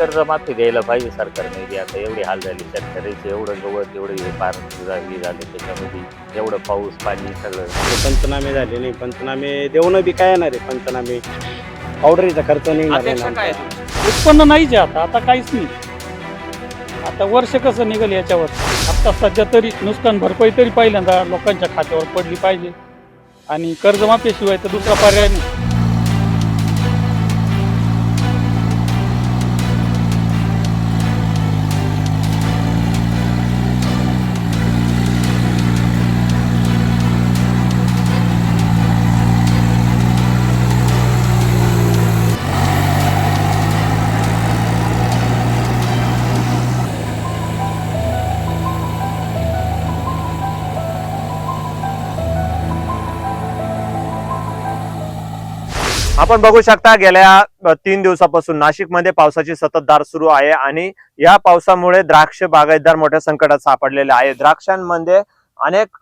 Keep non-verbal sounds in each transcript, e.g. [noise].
कर्जमाफी द्यायला पाहिजे सरकारने बी आता एवढे हाल झाले शेतकऱ्याचे एवढं गवत एवढं हे पार हे झाले त्याच्यामध्ये एवढं पाऊस पाणी सगळं. पंचनामे झाले नाही. पंचनामे देऊन बी काय येणार आहे? पंचनामे. पावडरीचा खर्च निघणार नाही? उत्पन्न नाहीच आहे आता. आता काहीच नाही. आता वर्ष कसं निघेल याच्यावर? आता सध्या तरी नुकसान भरपाई तरी पहिल्यांदा लोकांच्या खात्यावर पडली पाहिजे. आणि कर्जमाफीशिवाय तर दुसरा पर्याय नाही. आपण बघू शकता गेल्या तीन दिवसापासून नाशिकमध्ये पावसाची सततधार सुरू आहे आणि या पावसामुळे द्राक्ष बागायतदार मोठ्या संकटात सापडलेले आहे. द्राक्षांमध्ये अनेक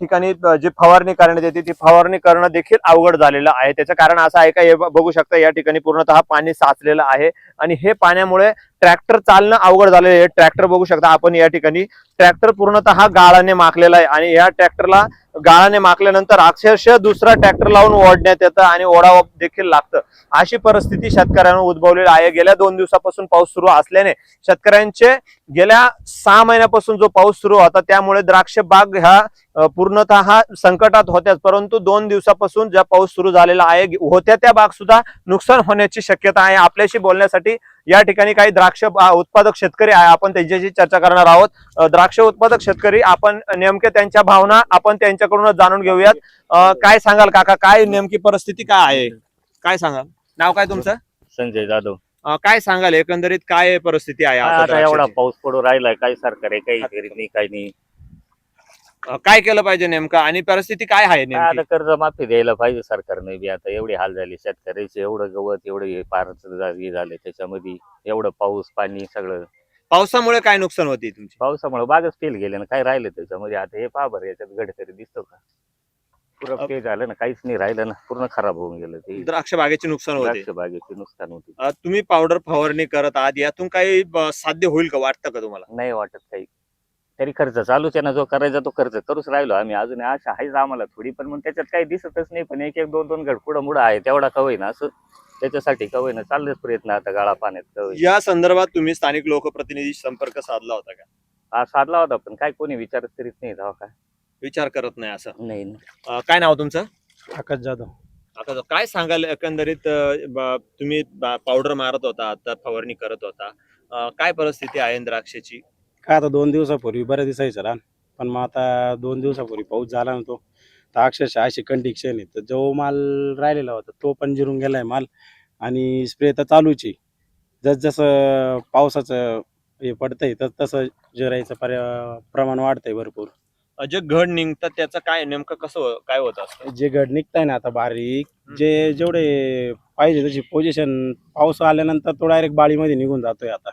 ठिकाणी जी फवारणी करण्यात येते ती फवारणी करणं देखील अवघड झालेलं आहे. त्याचं कारण असं आहे का हे बघू शकता या ठिकाणी पूर्णतः पाणी साचलेलं आहे. आणि हे पाण्यामुळे ट्रॅक्टर चालणं अवघड झालेलं आहे. ट्रॅक्टर बघू शकता आपण या ठिकाणी. ट्रॅक्टर पूर्णतः गाळाने माखलेला आहे आणि या ट्रॅक्टरला गाळाने माखल्यानंतर अक्षरशः दुसरा ट्रॅक्टर लावून ओढण्यात येतं आणि ओढावा देखील लागतं. अशी परिस्थिती शेतकऱ्यांना उद्भवलेली आहे. गेल्या दोन दिवसापासून पाऊस सुरू असल्याने शेतकऱ्यांचे गेल्या सहा महिन्यापासून जो पाऊस सुरू होता त्यामुळे द्राक्ष बाग ह्या अ, पूर्णतः संकटात होत्याच. परंतु दोन दिवसापासून ज्या पाऊस सुरू झालेला आहे होत्या त्या बाग सुद्धा नुकसान होण्याची शक्यता आहे. आपल्याशी बोलण्यासाठी या ठिकाणी काही द्राक्ष उत्पादक शेतकरी आहे. आपण त्यांच्याशी चर्चा करणार आहोत. द्राक्ष उत्पादक शेतकरी आपण नेमके त्यांच्या भावना आपण त्यांच्याकडूनच जाणून घेऊयात. काय सांगाल काका? काय नेमकी परिस्थिती काय आहे? काय सांगाल? नाव काय तुमचं? संजय जाधव. काय सांगाल? एकंदरीत काय परिस्थिती आहे एवढा? पाऊस पडू राहिलाय. काही सरकार आहे काही नाही काही नाही. काय केलं पाहिजे नेमकं? आणि परिस्थिती काय आहे काय नेमकी? आता कर्जमाफी द्यायला पाहिजे सरकारने बी. आता एवढे हाल झाले शेतकऱ्याचे एवढं गवत एवढं पार झाले त्याच्यामध्ये एवढं पाऊस पाणी सगळं. पावसामुळे काय नुकसान होते तुमची? पावसामुळे बागच फेल गेले ना काय राहिलं त्याच्यामध्ये? आता हे पहा बरं याच्यात गड तरी दिसतो का? पुरं ते झालं ना काहीच नाही राहिलं ना पूर्ण खराब होऊन गेलं ते. द्राक्ष बागेचे नुकसान होते. द्राक्ष बागेचे नुकसान होते. अ, तुम्ही पावडर फवारणी करत आहात यातून काही ब- साध्य होईल का? वाटतं का तुम्हाला? नाही वाटत काही. तरी खर्च चालूच आहे ना जो करायचा तो खर्च करूच राहिलो. आम्ही अजून आशा आहेच आम्हाला थोडी पण मग त्याच्यात काही दिसतच नाही. पण एक एक दोन दोन घड पुढं मुडं आहे. तेवढा कवय ना असं. त्याच्यासाठी कवय ना चाललेच प्रयत्न आता गाळा पाण्यात कवय या संदर्भात तुम्ही स्थानिक लोकप्रतिनिधी संपर्क साधला होता का? हा साधला होता पण काय कोणी विचारच करीत नाही तेव्हा काय विचार करत नाही असं. नाही. अ, काय नाव तुमचं? आकाश जाधव. आता काय सांगाल एकंदरीत अ, ब- तुम्ही पावडर मारत होता आता फवारणी करत होता. अ, काय परिस्थिती आहे द्राक्षाची? काय आता दोन दिवसापूर्वी बरं दिसायचं रान. पण मग आता दोन दिवसापूर्वी पाऊस झाला ना तो तर अक्षरशः अशी कंडिक्शन आहे. तर जो माल राहिलेला होता तो पण जिरून गेलाय माल. आणि स्प्रे तर चालूच आहे. जसजसं पावसाचं हे पडतंय तस तसं जिरायचं पर्या प्रमाण वाढतंय भरपूर. जे घड निघतात त्याचं काय नेमकं कसं हो- काय होत असतं? जे घड निघताय ना आता बारीक जे जेवढे पाहिजे तशी पोझिशन पाऊस आल्यानंतर तो डायरेक्ट बाळीमध्ये निघून जातोय आता.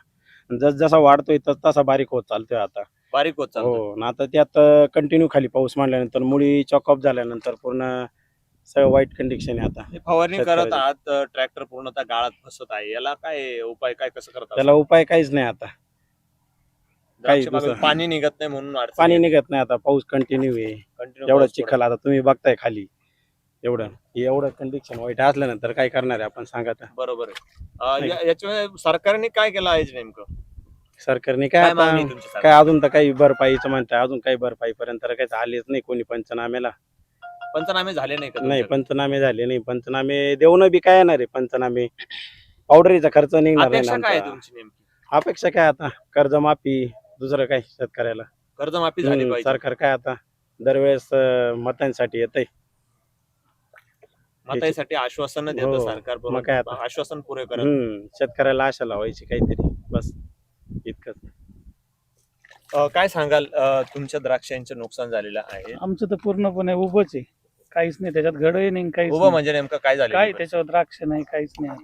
जस जसा वाढतोय तस तसा बारीक होत चालतोय आता. बारीक होत चालतं हो ना आता त्यात कंटिन्यू खाली पाऊस मांडल्यानंतर मुळी चॉकअप झाल्यानंतर पूर्ण सगळं वाईट कंडिशन आहे आता. फवारणी करत शेतकऱ्याचं. आहात ट्रॅक्टर पूर्णतः गाळात फसत आहे. याला काय उपाय काय कसं करतात त्याला उपाय काहीच नाही आता. काही द्राक्ष बागेत दुसरं- पाणी निघत नाही म्हणून पाणी. निघत नाही आता. पाऊस कंटिन्यू आहे. एवढं पाऊस चिखल आता तुम्ही बघताय खाली. एवढं. एवढं कंडिशन वाईट असल्यानंतर काय करणार आहे आपण सांगा आता. बरोबर आहे. अ, या- याच्यामुळे सरकारने काय केलं आहे नेमकं? सरकारने काय काय आता मागणी आहे तुमची सरकार? काय अजून तर काही भरपाईचं म्हणताय अजून काही भरपाई पर्यंत काही झालेच नाही कोणी पंचनाम्याला. पंचनामे झाले नाही का नाही तुमच्याकडे? पंचनामे झाले नाही. पंचनामे देऊन बी काय येणार आहे पंचनामे? पावडरीचा खर्च निघणार ना अपेक्षा काय आहे आमचा. तुमची नेमकी? अपेक्षा काय आता? कर्जमाफी दुसरं काय शेतकऱ्याला? कर्जमाफी झाली हम्म, पाहिजे. सरकार काय आता? दरवेळेस अं, मतांसाठी येतंय. मतासाठी आश्वासन देतं हो. सरकार मग काय आता? आश्वासन पुरे करत हम्म शेतकऱ्याला आशा लावायची काहीतरी बस इतकंच अ, काय सांगाल अ, तुमच्या द्राक्षांचे नुकसान झालेलं आहे आमचं तर पूर्णपणे उभंच आहे काहीच नाही त्याच्यात घडही नाही काहीच उभं नाही. म्हणजे नेमकं काय झालं काय त्याच्यावर द्राक्ष नाही काहीच नाही.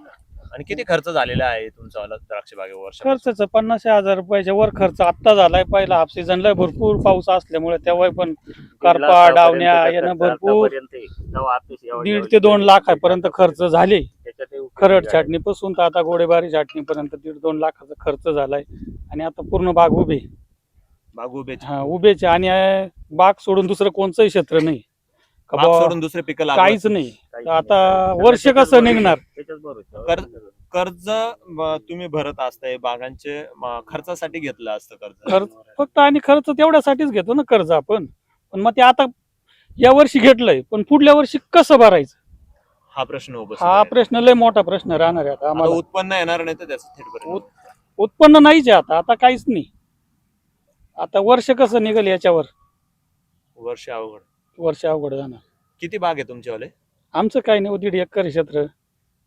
आणि किती खर्च झालेला आहे तुमचा वाला द्राक्ष बागेवर खर्चाचं पन्नास हजार रुपयाच्या वर खर्च आत्ता झालाय. पहिला हाफ सीझनला भरपूर पाऊस असल्यामुळे तेव्हा पण करपा, डावण्या यानं भरपूर दीड ते दोन लाखापर्यंत खर्च झाले. खरड छाटणीपासून तर आता गोडेबारी छाटणीपर्यंत दीड दोन लाखाचा खर्च झालाय. आणि आता पूर्ण बाग उभे बाग उभेचे. हा उभेचे आणि बाग सोडून दुसरं कोणचंही क्षेत्र नाही. बुवा, सोडून दुसरे पिकं लागत काहीच नाही. आता वर्ष कसं निघणार? कर- कर्ज ब- तुम्ही भरत असताय बागांचे म, खर्चासाठी घेतलं असतं कर्ज. खर्च फक्त आणि खर्च तेवढ्यासाठीच घेतो ना कर्ज आपण. पण मग ते आता या वर्षी घेतलंय पण पुढल्या वर्षी कसं भरायचं? हा प्रश्न उपस्थित हा आहे. प्रश्न लय मोठा प्रश्न राहणार आहे आता आता आम्हाला. उत्पन्न येणार नाही तर त्याचं थेट परिणाम. उत- उत्पन्न नाहीच आहे आता आता काहीच नाही. आता वर्ष कसं निघेल याच्यावर? वर्ष अवघड. वर्ष अवघड जाणार. किती बाग आहे तुमच्यावाले आमचं काही नाही हो, दीड एकर क्षेत्र.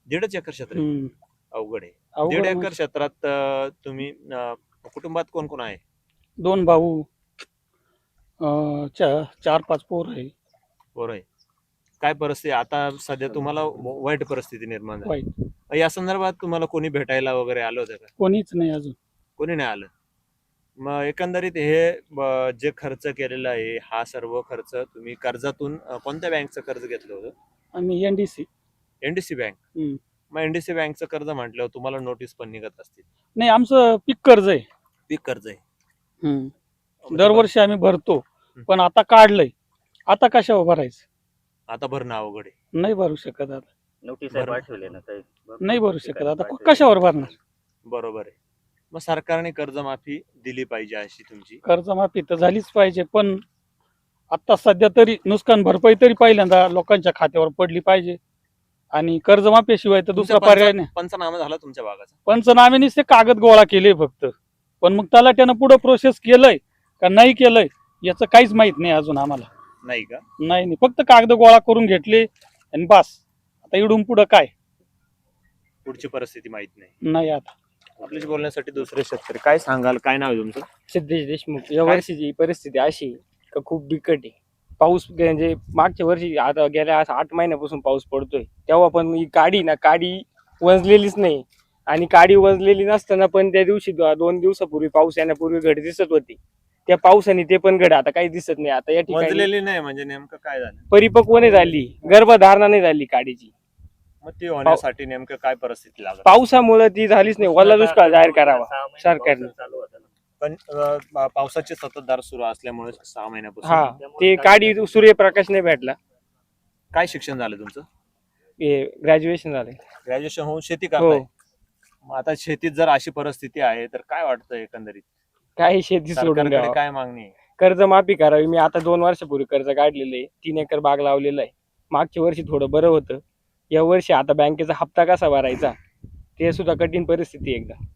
दीडच एकर क्षेत्र आहे. हम्म. अवघड आहे. अवघड दीड म्हणजे एकर क्षेत्रात अं, तुम्ही अं, कुटुंबात कोण कोण आहे? दोन भाऊ अं, चा- चार पाच पोर आहे. बरं आहे. काय परिस्थिती आता सध्या तुम्हाला व- वाईट परिस्थिती निर्माण झाली. वाईट. या संदर्भात तुम्हाला कोणी भेटायला वगैरे आलं होतं का? कोणीच नाही अजून. कोणी नाही आलं? मग एकंदरीत हे ब- जे खर्च केलेला आहे हा सर्व खर्च तुम्ही कर्जातून अं, कोणत्या बँकचं कर्ज घेतलं होतं? आणि एनडीसी एनडीसी बँक हम्म. मग एनडीसी बँकचं कर्ज म्हटल्यावर तुम्हाला नोटीस पण निघत असतील. नाही आमचं पीक कर्ज आहे. पीक कर्ज आहे. हम्म. दरवर्षी आम्ही भरतो पण आता काढलंय. आता कशावर भरायचं? आता भरणं अवघड आहे. नाही भरू शकत आता. नोटीस बरं. पाठवले ना काही. नाही भरू शकत आता. कशावर भरणार? बरोबर आहे. मग सरकारने कर्जमाफी दिली पाहिजे अशी तुमची? कर्जमाफी तर झालीच पाहिजे पण आता सध्या तरी नुकसान भरपाई तरी पहिल्यांदा लोकांच्या खात्यावर पडली पाहिजे. आणि कर्जमाफीशिवाय तर दुसरा तुमचा पर्याय नाही. पंचनामा झाला तुमच्या भागाचा? पंचनाम्यानेच ते कागद गोळा केले फक्त. पण मग त्याला त्यानं पुढं प्रोसेस केलंय का नाही केलंय याचं काहीच माहीत नाही अजून आम्हाला. नाही का? नाही नाही. फक्त कागद गोळा करून घेतले आणि बस. आता इडून पुढं काय? पुढची परिस्थिती माहीत नाही. नाही आता. आपल्याशी बोलण्यासाठी दुसरे शेतकरी. काय सांगाल? काय नाव आहे तुमचं? सिद्धेश देशमुख. या वर्षीची परिस्थिती अशी का खूप बिकट आहे. पाऊस म्हणजे मागच्या वर्षी आता गेल्या असं आठ महिन्यापासून पाऊस पडतोय. तेव्हा पण ही काडी ना काडी वंजलेलीच नाही. आणि काडी वंजलेली नसताना पण त्या दिवशी दो- दोन दिवसापूर्वी पाऊस येण्यापूर्वी घड दिसत होती. त्या पावसाने ते पण घड आता काही दिसत नाही. आता या ठिकाणी वंजलेली नाही म्हणजे नेमकं काय झालं? परिपक्व नाही झाली. गर्भधारणा नाही झाली काडीची मग ती होण्यासाठी नेमकं काय परिस्थिती लागत पावसामुळे ती झालीच नाही. ओला दुष्काळ जाहीर करावा सरकारने. पण अं, पा- पावसाचे संततधार सुरू असल्यामुळे सहा महिन्यापासून. हा ते काडी सूर्यप्रकाश नाही भेटला. काय शिक्षण झालं तुमचं? ग्रॅज्युएशन झालंय ग्रॅज्युएशन होऊन शेती हो. करताय. मग आता शेतीत जर अशी परिस्थिती आहे तर काय वाटतं एकंदरीत? काही शेती सोडून सरकारकडे द्यावं. काय मागणी आहे? कर्ज माफी करावी. मी आता दोन वर्षापूर्वी कर्ज काढलेलं आहे. तीन एकर बाग लावलेलं आहे. मागच्या वर्षी थोडं बरं होतं. या वर्षी आता बँकेचा हप्ता कसा भरायचा? ते सुद्धा कठीण परिस्थिती आहे एकदा.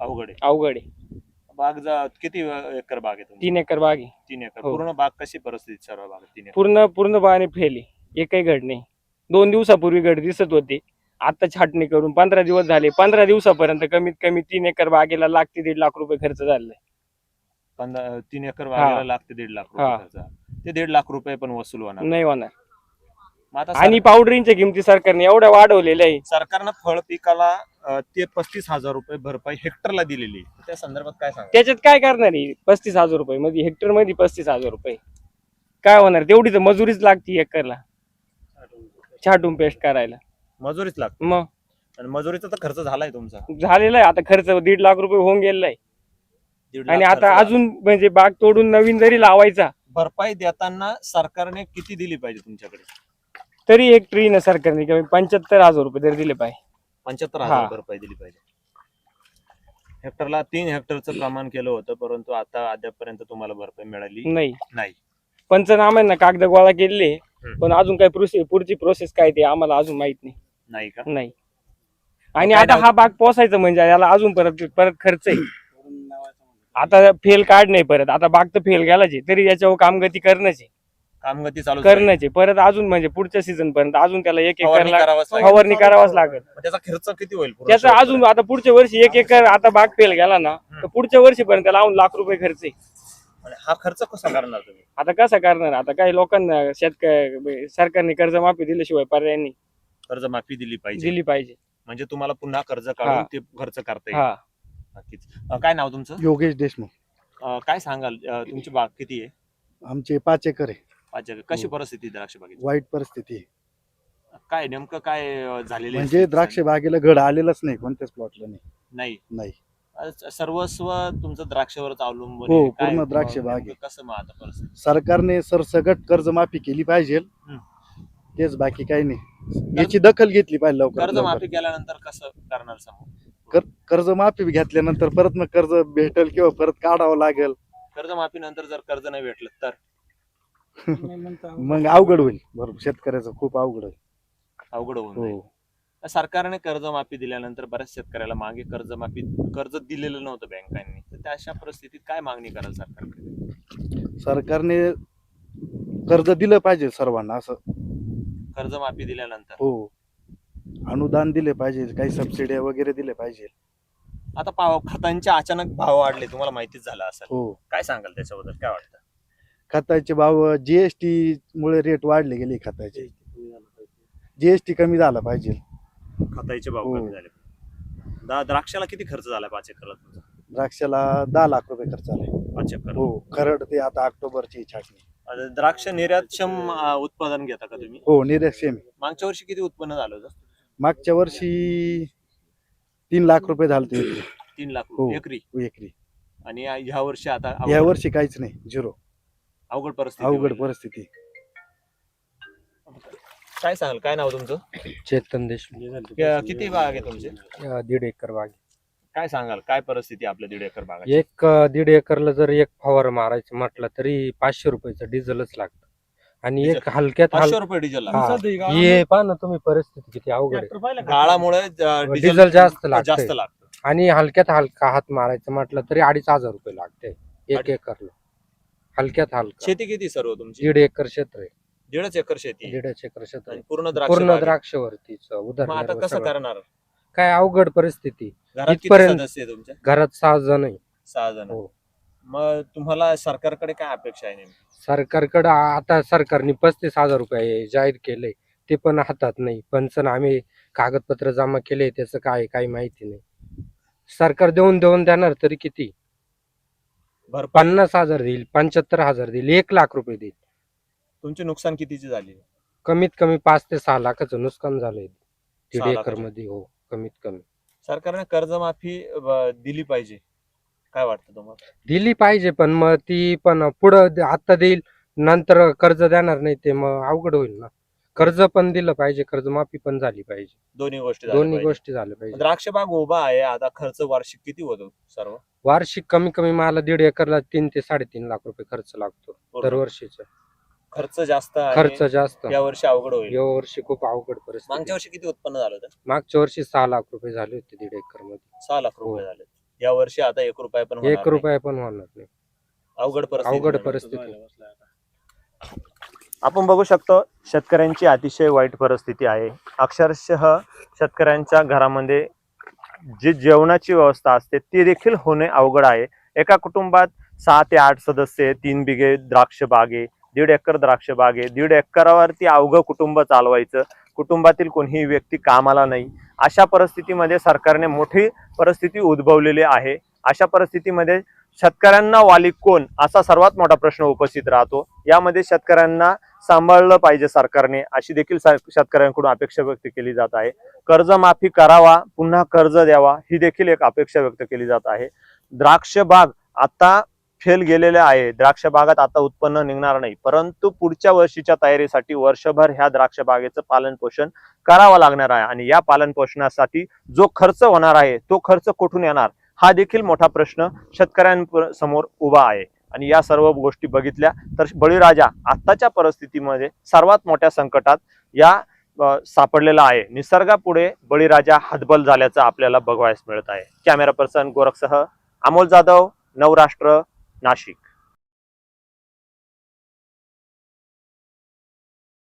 अवघड आहे. अवघड आहे. बाग जा- किती एकर बाग आहे तुमची? तीन एकर बाग आहे. तीन एकर. हो. पूर्ण बाग कशी परिस्थिती सर्व बाग तीन एकर पूर्ण पूर्ण बागाने फेल. एकही घड नाही. दोन दिवसापूर्वी घड दिसत होते. आता छाटणी करून पंधरा दिवस झाले. पंधरा दिवसापर्यंत कमीत कमी तीन एकर बागेला लाख ते दीड लाख रुपये खर्च पंधरा तीन एकर बागेला लाख ते दीड लाख रुपये. खर्च. ते दीड लाख रुपये पण वसूल होणार. नाही होणार. मग आता आणि पावडरींच्या किमती सरकारने एवढ्या वाढवलेल्या आहे. सर- सरकारनं फळ पिकाला अं, ते पस्तीस हजार रुपये भरपाई हेक्टरला दिलेली आहे. त्या संदर्भात काय सांगा त्याच्यात काय करणार आहे? पस्तीस हजार रुपये मध्ये हेक्टरमध्ये पस्तीस हजार रुपये. काय होणार? तेवढी तर मजुरीच लागती एकरला. छाटून पेस्ट करायला. मजुरीच लागते. मग? आणि मजुरीचा तर खर्च झालाय तुमचा. झालेला आहे. आता खर्च दीड लाख रुपये होऊन गेलेला आहे. दीड लाख आणि खर्च आता झाला. अजून म्हणजे बाग तोडून नवीन जरी लावायचा. भरपाई देताना सरकारने किती दिली पाहिजे तुमच्याकडे? तरी एक ट्री ना सरकारने कमी पंच्याहत्तर हजार रुपये तरी दिले पाहिजे. पंच्याहत्तर हा. हजार भरपाई दिली पाहिजे. हेक्टरला तीन हेक्टरचं प्रमाण केलं होतं परंतु आता अद्यापपर्यंत तुम्हाला भरपाई मिळाली नाही. नाही. पंचनाम्यांना कागद गोळा केले. पण अजून काय प्रोसेस पुढची प्रोसेस काय ते आम्हाला अजून माहीत नाही. नाही का? नाही. आणि काय आता हा बाग पोसायचं म्हणजे याला अजून परत परत खर्च आहे. आता फेल काढ नाही परत. आता बाग तर फेल गेलाच आहे. तरी याच्यावर कामगती करणंच आहे. कामगती चालू करणंच आहे परत अजून म्हणजे पुढच्या सीझन पर्यंत अजून त्याला एक फवारणी एकरला करावाच लागेल. फवारणी करावाच लागेल. त्याचा खर्च किती होईल पूर्ण त्याचा? अजून आता पुढच्या वर्षी एक एकर आता बाग फेल गेला ना तर पुढच्या वर्षीपर्यंत त्याला अजून लाख रुपये खर्च आहे आणि हा खर्च कसा करणार तुम्ही? आता कसं करणार? आता काही लोकांना शेतकरी सरकारने कर्जमाफी दिल्याशिवाय पर्याय नाही कर्जमाफी दिली पाहिजे. दिली पाहिजे. म्हणजे तुम्हाला पुन्हा कर्ज काढून हा. ते खर्च करता येईल. हा. नक्कीच. अं, काय नाव तुमचं? योगेश देशमुख. अं, काय सांगाल? अं, तुमची बाग किती आहे? आमचे पाच एकर आहे. एकर. कशी हो. परिस्थिती द्राक्ष बागेची? वाईट परिस्थिती आहे. काय नेमकं काय झालेलं आहे? म्हणजे द्राक्ष बागेला घड आलेलंच नाही कोणत्याच प्लॉटला नाही. नाही. नाही. अं, सर्वस्व तुमचं द्राक्षावरच अवलंबून हो. काय पूर्ण द्राक्ष बाग नेमकं कसं मग आता परिस्थिती? सरकारने सरसकट कर्जमाफी केली पाहिजे. तेच बाकी काही नाही. याची दखल घेतली पाहिजे लवकर. कर्ज माफी केल्यानंतर कसं करणार समोर? कर्जमाफी घेतल्यानंतर परत मग कर्ज भेटेल किंवा परत काढावं लागेल. कर्ज माफी नंतर जर कर्ज नाही भेटलं तर? [laughs] मग अवघड होईल. बरोबर शेतकऱ्याचं खूप अवघड होईल. अवघड होऊन जाईल. हो सरकारने कर्जमाफी दिल्यानंतर बऱ्याच शेतकऱ्याला मागे कर्जमाफी कर्ज दिलेलं नव्हतं बँकांनी. तर त्या अशा परिस्थितीत काय मागणी कराल सरकारकडे? सरकारने कर्ज दिलं पाहिजे सर्वांना असं. कर्जमाफी दिल्यानंतर? हो. अनुदान दिले पाहिजे काही सबसिड्या वगैरे दिले पाहिजे. आता पाव खतांचे अचानक भाव वाढले तुम्हाला माहितीच झालं असेल. हो. काय सांगाल त्याच्याबद्दल? काय वाटतं? खताचे भाव जीएसटी मुळे रेट वाढले गेले खताचे. जीएसटी कमी झाला पाहिजे. खताचे भाव हो. कमी झाले. दा- द्राक्षाला किती खर्च झाला पाच एकरला तुमचा? द्राक्षाला दहा लाख रुपये खर्च आलाय. पाच एकर. हो खरड ते आता ऑक्टोबरची छाटणी. आता द्राक्ष निर्यातक्षम अं, उत्पादन घेता का तुम्ही? हो निरक्षेम मागच्या वर्षी किती उत्पन्न झालं होतं? मागच्या वर्षी तीन लाख रुपये झाले होते. तीन लाख हो. रुपये एकरी. एकरी. आणि ह्या वर्षी आता या वर्षी काहीच नाही झिरो. अवघड परिस्थिती अवघड होईल. परिस्थिती. काय सांगाल? काय नाव तुमचं? चेतन देशमुख. कि- किती बाग आहे तुमचे? अं, दीड एकर बाग काय सांगाल? काय परिस्थिती आपल्या दीड एकर बागाची? एक अं, दीड एकरला जर एक फवार मारायचं म्हटलं तरी पाचशे रुपयाचं डिझेलच लागतं. आणि एक डिझेल. हलक्यात हल पाचशे रुपये डिझेल हा. हे पहा ना तुम्ही परिस्थिती किती अवघड आहे. गाळामुळे अं, डिझेल जास्त लागतंय. जास्त लागतं आणि हलक्यात हलका हात मारायचं म्हटलं तरी अडीच हजार रुपये लागते एक अडीच- एकरला. हलक्यात हलका. शेती किती सर्व तुमची? दीड एकर क्षेत्र आहे. दीडच एकर शेती आहे. दीडच एकर क्षेत्र आणि आहे. पूर्ण द्राक्ष पूर्ण बाग आहे. द्राक्षवरतीच मग आता उदाहरण कसं करणार? काय अवघड परिस्थिती. घरात किती इथपर्यंत- सदस्य आहे तुमच्या घरात सहा जण आहे. सहा जण. हो. मग तुम्हाला सरकारकडे काय अपेक्षा आहे नेमकी? सरकारकडं आ- आता सरकारने पस्तीस हजार रुपये जाहीर केले. ते पण हातात नाही. पंचन आम्ही कागदपत्र जमा केले. त्याचं काय काही माहिती नाही. सरकार देऊन देऊन देणार तरी किती? पन्नास हजार देईल पंच्याहत्तर हजार देईल एक लाख रुपये देईल. तुमचे नुकसान कितीची झाली? कमीत कमी पाच ते सहा लाखाचं नुकसान झालंय. दीड सहा एकर लाखाचं. मध्ये हो कमीत कमी. सरकारने कर्जमाफी अं, दिली पाहिजे. काय वाटतं तुम्हाला? दिली पाहिजे पण मग ती पण पुढं द- आता देईल नंतर कर्ज देणार नाही ते मग अवघड होईल ना. कर्ज पण दिलं पाहिजे कर्जमाफी पण झाली पाहिजे. दोन्ही गोष्टी झाल्या दोन्ही पाहिजे. गोष्टी झाल्या पाहिजे. द्राक्ष बाग उभा आहे आता खर्च वार्षिक किती होतो सर्व? वार्षिक कमी कमी मला दीड एकरला तीन ते साडेतीन लाख रुपये खर्च लागतो पूर्ण. दरवर्षीचा. खर्च जास्त खर्च जास्त. या वर्षी अवघड होईल. या वर्षी खूप अवघड परिस्थिती मागच्या वर्षी किती उत्पन्न झालं होतं? मागच्या वर्षी सहा लाख रुपये झाले होते दीड एकरमध्ये सहा लाख रुपये झाले. या वर्षी आता एक रुपया पण होणार एक नाही. रुपया पण होणार नाही. अवघड परिस्थिती अवघड. परिस्थिती. आपण बघू शकतो शेतकऱ्यांची अतिशय वाईट परिस्थिती आहे. अक्षरशः शेतकऱ्यांच्या घरामध्ये जी जेवणाची व्यवस्था असते ती देखील होणे अवघड आहे. एका कुटुंबात सहा ते आठ सदस्य तीन बिघे द्राक्ष बागे दीड एकर द्राक्ष बागे दीड एकरावरती अवघं कुटुंब चालवायचं. कुटुंबातील कोणीही व्यक्ती कामाला नाही. अशा परिस्थितीमध्ये सरकारने मोठी परिस्थिती उद्भवलेली आहे. अशा परिस्थितीमध्ये शेतकऱ्यांना वाली कोण असा सर्वात मोठा प्रश्न उपस्थित राहतो. यामध्ये शेतकऱ्यांना सांभाळलं पाहिजे सरकारने अशी देखील शेतकऱ्यांकडून अपेक्षा व्यक्त केली जात आहे. कर्जमाफी करावा पुन्हा कर्ज द्यावा ही देखील एक अपेक्षा व्यक्त केली जात आहे. द्राक्ष बाग आता फेल गेलेले आहे. द्राक्ष बागात आता उत्पन्न निघणार नाही. परंतु पुढच्या वर्षीच्या तयारीसाठी वर्षभर ह्या द्राक्ष बागेचं पालन पोषण करावं लागणार आहे. आणि या पालन पोषणासाठी जो खर्च होणार आहे तो खर्च कुठून येणार? हा देखील मोठा प्रश्न शेतकऱ्यांसमोर उभा आहे. आणि या सर्व गोष्टी बघितल्या तर बळीराजा आत्ताच्या परिस्थितीमध्ये सर्वात मोठ्या संकटात या सापडलेला आहे. निसर्गापुढे बळीराजा हतबल झाल्याचं आपल्याला बघवायस मिळत आहे. कॅमेरा पर्सन गोरखसह अमोल जाधव नवराष्ट्र नाशिक.